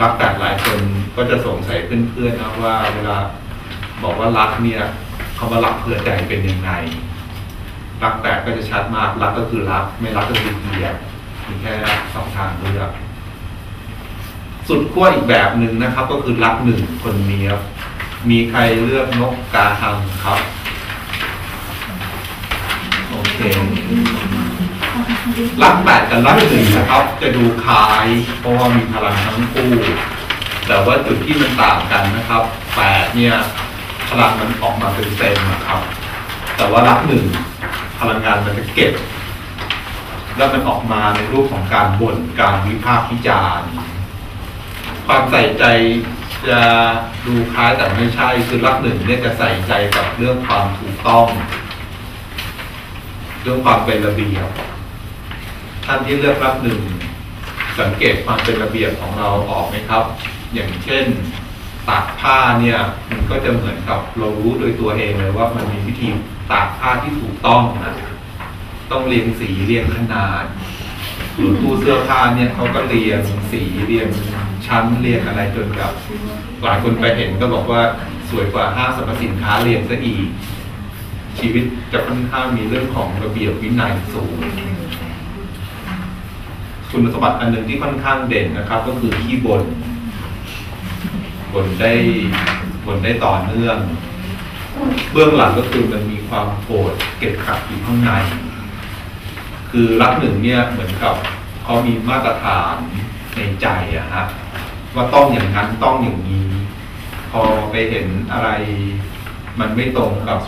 รักแต่หลายคนก็จะสงสัยเพื่อนๆนะว่าเวลาบอกว่ารักเนี่ยคำว่ารักเพื่อใจเป็นยังไง รักแต่ก็จะชัดมากรักก็คือรัก ไม่รักก็คือเกลียดมีแค่สองทางเลือกสุดขั้วอีกแบบหนึ่งนะครับ ก็คือรักหนึ่งคนเนี้ยมีใครเลือกนกกาหังครับ โอเค รักแปดกับรักหนึ่งนะครับ จะดูคล้าย เพราะว่ามีพลังทั้งคู่ แต่ว่าจุดที่มันต่างกันนะครับแปดเนี่ยพลังมันออกมาเป็นเต็มนะครับ แต่ว่ารักหนึ่งพลังงานมันจะเก็บ แล้วมันออกมาในรูปของการบ่นการวิพากษ์วิจารณ์ความใส่ใจจะดูคล้ายแต่ไม่ใช่คือรักหนึ่งเนี่ยจะใส่ใจกับเรื่องความถูกต้อง เรื่องความเป็นระเบียบ ท่านที่เลือกรักหนึ่งสังเกตความเป็นระเบียบของเราออกไหมครับ อย่างเช่นตากผ้าเนี่ยมันก็จะเหมือนกับเรารู้โดยตัวเองเลยว่ามันมีวิธีตากผ้าที่ถูกต้องนะต้องเรียงสีเรียงขนาดหรือตู้เสื้อผ้าเนี่ยเขาก็เรียงสีเรียงชั้นเรียงอะไรจนกับหลายคนไปเห็นก็บอกว่าสวยกว่าห้างสรรพสินค้าเรียงซะอีกชีวิตจะค่อนข้างมีเรื่องของระเบียบวินัยสูง คุณสมบัติอันหนึ่งที่ค่อนข้างเด่นนะครับ ก็คือขี้บน่นบ่นได้บ่นได้ต่อเนื่อง เบื้องหลังก็คือมันมีความโกรธเก็บขัดอยู่ข้างใน คือรักหนึ่งเนี่ยเหมือนกับเขามีมาตรฐานในใจอะฮะว่าต้องอย่างนั้นต้องอย่างนี้ พอไปเห็นอะไร มันไม่ตรงกับ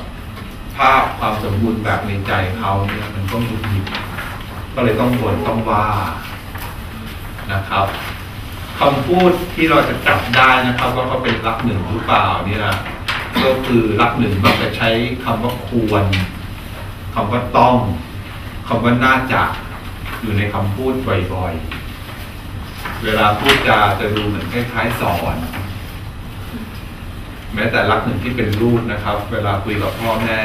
ภาพความสมบูรณ์แบบในใจเขาเนี่ยมันต้องหงุดหงิดก็เลยต้องบ่นต้องว่า นะครับคำพูดที่เราจะจับได้นะครับ ว่าเขาเป็นรักหนึ่งหรือเปล่าเนี่ยก็คือรักหนึ่งมักจะใช้คำว่าควรคำว่าต้องคำว่าน่าจะอยู่ในคำพูดบ่อยๆ เวลาพูดจาจะดูเหมือนคล้ายๆสอน แม้แต่รักหนึ่งที่เป็นลูกนะครับ เวลาคุยกับพ่อแม่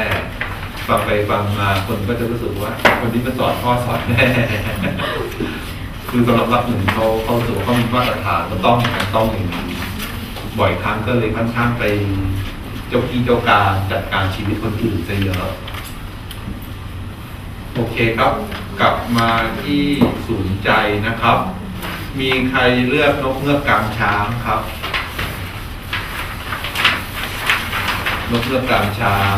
ฟังไปฟังมาคนก็จะรู้สึกว่าคนนี้มาสอนพ่อสอนแม่ คือสำหรับรักหนึ่งเขาเขาถือว่าเขามีมาตรฐานต้องต้องอย่างนี้บ่อยครั้งก็เลยค่อนข้างไปเจ้าที่เจ้าการจัดการชีวิตคนอื่นซะเยอะโอเคครับ กลับมาที่ศูนย์ใจนะครับ มีใครเลือกนกเงือกกลางช้างครับ นกเงือกกลางช้าง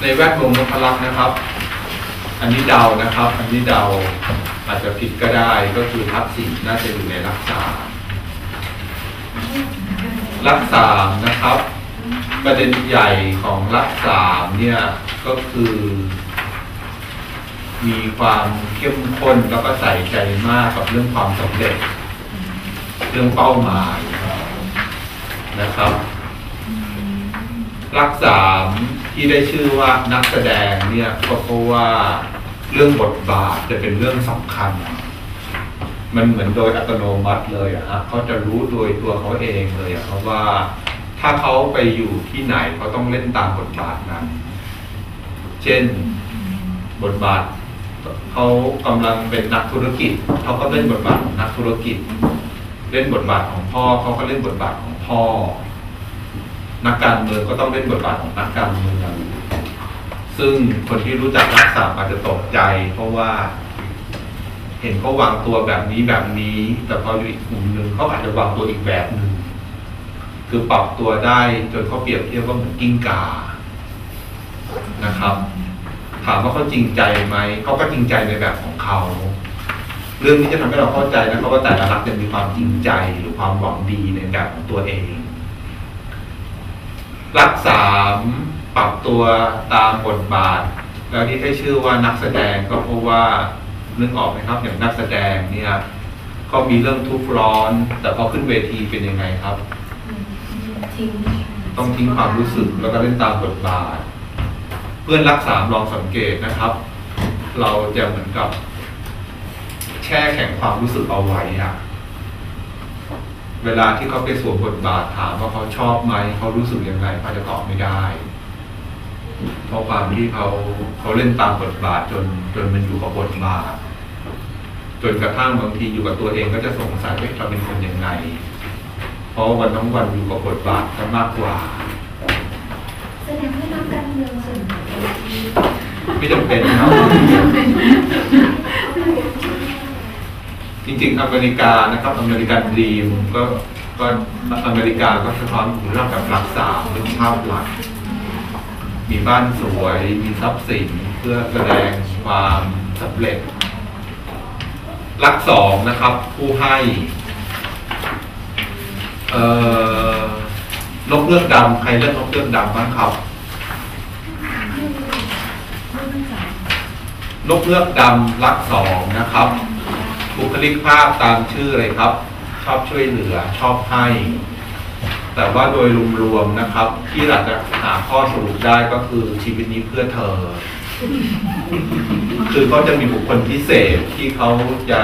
ในแวดวงนพลักษ์นะครับ อันนี้เดานะครับ อันนี้เดาอาจจะผิดก็ได้ก็คือทับสี่น่าจะอยู่ในรักษารักษานะครับ ประเด็นใหญ่ของรักษาเนี่ยก็คือ มีความเข้มข้นแล้วก็ใส่ใจมากกับเรื่องความสำเร็จ เรื่องเป้าหมายนะครับ รักษาที่ได้ชื่อว่านักแสดงเนี่ยก็เพราะว่าเรื่องบทบาทจะเป็นเรื่องสำคัญ มันเหมือนโดยอัตโนมัติเลยอะฮะเขาจะรู้โดยตัวเขาเองเลยอะเพราะว่าถ้าเขาไปอยู่ที่ไหนเขาต้องเล่นตามบทบาทนั้น เช่นบทบาทเขากำลังเป็นนักธุรกิจเขาก็เล่นบทบาทของนักธุรกิจ เล่นบทบาทของพ่อเขาก็เล่นบทบาทของพ่อ นักการเมืองก็ต้องเล่นบทบาทของนักการเมืองซึ่งคนที่รู้จักรักษาอาจจะตกใจ เพราะว่า เห็นเขาวางตัวแบบนี้แบบนี้ แต่พออยู่อีกมุมหนึ่งเขาอาจจะวางตัวอีกแบบหนึ่งคือปรับตัวได้จนเขาเปรียบเทียบว่าเหมือนกิ้งก่านะครับ ถามว่าเขาจริงใจไหมเขาก็จริงใจในแบบของเขาเรื่องนี้จะทำให้เราเข้าใจนะครับว่าแต่ละรักจะมีความจริงใจหรือความหวังดีในแบบของตัวเอง รักสามปรับตัวตามบทบาท แล้วที่ให้ชื่อว่านักแสดงก็เพราะว่านึกออกไหมครับอย่างนักแสดงเนี่ยก็มีเรื่องทุกข์ร้อน แต่พอขึ้นเวทีเป็นยังไงครับทิ้งต้องทิ้งความรู้สึกแล้วก็เล่นตามบทบาท เพื่อนรักสามลองสังเกตนะครับ เราจะเหมือนกับ แช่แข็งความรู้สึกเอาไว้อะ เวลาที่เขาไปสวมบทบาทถามว่าเขาชอบไหมเขารู้สึกยังไงเขาจะตอบไม่ได้เพราะความที่เขาเขาเล่นตามบทบาทจนจนมันอยู่กับบทบาทจจนกระทั่งบางทีอยู่กับตัวเองก็จะสงสัยว่าเราเป็นคนยังไง เพราะวันทั้งวันอยู่กับบทบาทกันมากกว่าแสดงว่านักการเมืองส่วนใหญ่ที่ไม่จำเป็นครับ จริงๆอเมริกานะครับอเมริกันดีมก็ก็อเมริกาก็สะท้อนถึงเรื่องแบบรักษาเรื่องภาพลัก มีบ้านสวยมีทรัพย์สินเพื่อแสดงความสำเร็จ รักสองนะครับ ผู้ให้เอ่อนกเลือกดำใครเลือกนกเลือกดำบ้างครับนกเลือกดำรักสองนะครับ บุคลิกภาพตามชื่อเลยครับ ชอบช่วยเหลือชอบให้ แต่ว่าโดยรวมๆนะครับ ที่เราจะหาข้อสรุปได้ก็คือชีวิตนี้เพื่อเธอ คือเขาจะมีบุคคลพิเศษที่เขาจะ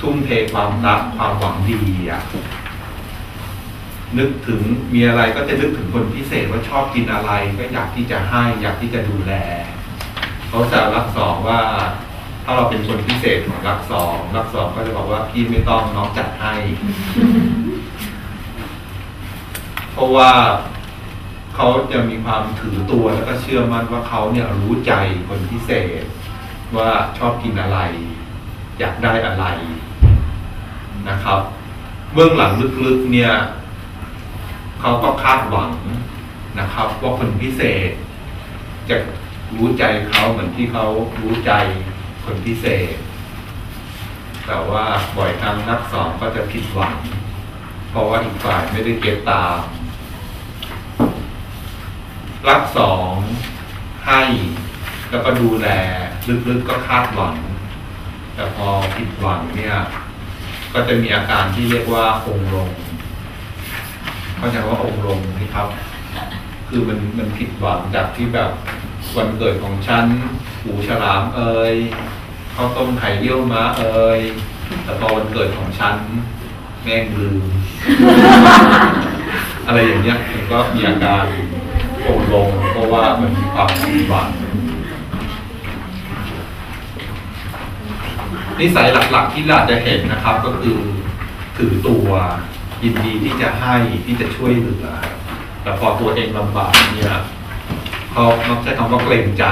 ทุ่มเทความรักความหวังดีอะนึกถึงมีอะไรก็จะนึกถึงคนพิเศษว่าชอบกินอะไร ก็อยากที่จะให้ อยากที่จะดูแล เขาจะรักสองว่า ถ้าเราเป็นคนพิเศษของรักสองรักสองก็จะบอกว่าพี่ไม่ต้องน้องจัดให้ เพราะว่าเขาจะมีความถือตัวแล้วก็เชื่อมั่นว่าเขาเนี่ยรู้ใจคนพิเศษ ว่าชอบกินอะไร อยากได้อะไรนะครับ เบื้องหลังลึกๆเนี่ยเขาก็คาดหวังนะครับ ว่าคนพิเศษ จะรู้ใจเขาเหมือนที่เขารู้ใจ คนพิเศษ แต่ว่าบ่อยครั้งนักสอนก็จะผิดหวัง เพราะว่าอีกฝ่ายไม่ได้เก็บตาม รักสองให้แล้วก็ดูแลลึกๆก็คาดหวัง แต่พอผิดหวังเนี่ย ก็จะมีอาการที่เรียกว่าองลงเข้าใจว่าองลงนี่ครับ คือมันมันผิดหวังจากที่แบบวันเกิดของฉัน หูฉลามเอ่ยข้าวต้มไข่เยี่ยวม้าเอ่ยแต่พอวันเกิดของฉัน แม่งลืม อะไรอย่างเงี้ยมันก็มีอาการโองลงเพราะว่ามันมีความผิดหวังนิสัยหลักๆที่เราจะเห็นนะครับ ก็คือถือตัวยินดีที่จะให้ที่จะช่วยเหลือแต่พอตัวเองลำบากเนี่ยเขามักใช้คำว่าเกรงใจ